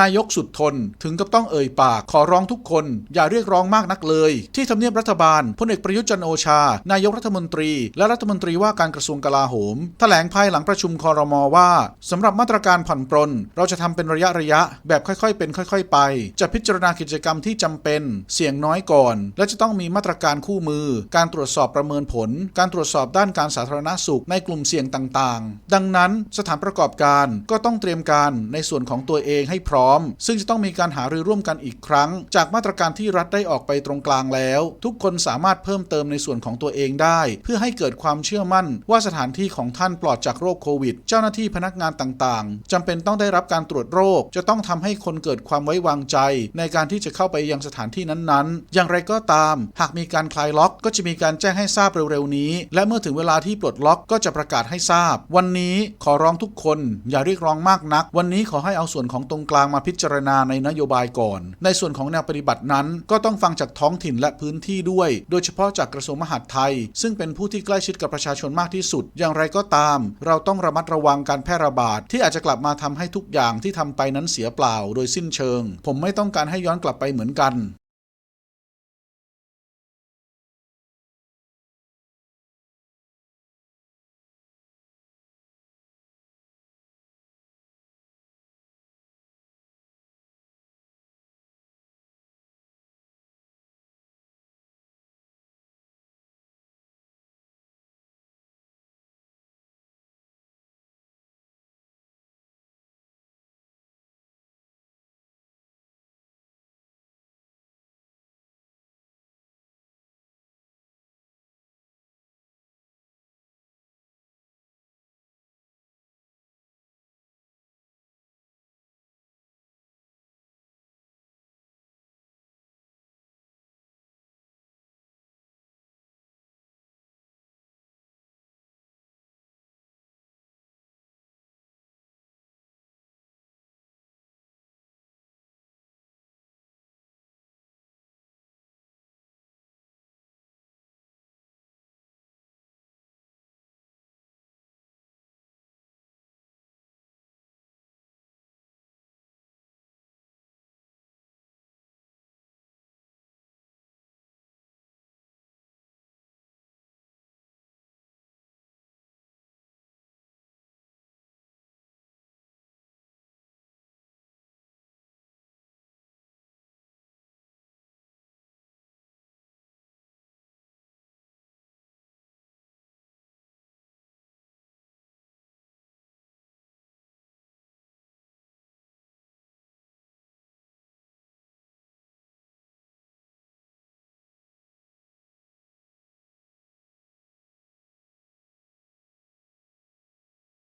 นายกสุดทนถึงกับต้องเอ่ยปากขอร้องทุกคน อย่าเรียกร้องมากนักเลย ที่ทำเนียบรัฐบาลพลเอกประยุทธ์จันโอชา นายกรัฐมนตรี และรัฐมนตรีว่าการกระทรวงกลาโหม แถลงภายหลังประชุมคอรมอว่าสำหรับมาตรการผ่อนปรน เราจะทำเป็นระยะระยะ แบบค่อยๆ เป็นค่อย ๆ ไป จะพิจารณากิจกรรมที่จำเป็น เสี่ยงน้อยก่อน และจะต้องมีมาตรการคู่มือ การตรวจสอบประเมินผล การตรวจสอบด้านการสาธารณสุขในกลุ่มเสี่ยงต่างๆ ดังนั้นสถานประกอบการก็ต้องเตรียมการในส่วนของตัวเองให้พร้อมซึ่งจะต้องมีการหารือร่วมกันอีกครั้ง จากมาตรการที่รัฐได้ออกไปตรงกลางแล้ว ทุกคนสามารถเพิ่มเติมในส่วนของตัวเองได้ เพื่อให้เกิดความเชื่อมั่น ว่าสถานที่ของท่านปลอดจากโรคโควิด เจ้าหน้าที่พนักงานต่างๆจำเป็นต้องได้รับการตรวจโรค จะต้องทำให้คนเกิดความไว้วางใจ ในการที่จะเข้าไปยังสถานที่นั้นๆ อย่างไรก็ตาม หากมีการคลายล็อกก็จะมีการแจ้งให้ทราบเร็วๆนี้ และเมื่อถึงเวลาที่ปลดล็อกก็จะประกาศให้ทราบ วันนี้ขอร้องทุกคน อย่าเรียกร้องมากนัก วันนี้ขอให้เอาส่วนของตรงกลางมาพิจารณาในนโยบายก่อน ในส่วนของแนวปฏิบัตินั้น ก็ต้องฟังจากท้องถิ่นและพื้นที่ด้วย โดยเฉพาะจากกระทรวงมหาดไทย ซึ่งเป็นผู้ที่ใกล้ชิดกับประชาชนมากที่สุด อย่างไรก็ตาม เราต้องระมัดระวังการแพร่ระบาดที่อาจจะกลับมาทำให้ทุกอย่างที่ทำไปนั้นเสียเปล่า โดยสิ้นเชิง ผมไม่ต้องการให้ย้อนกลับไปเหมือนกัน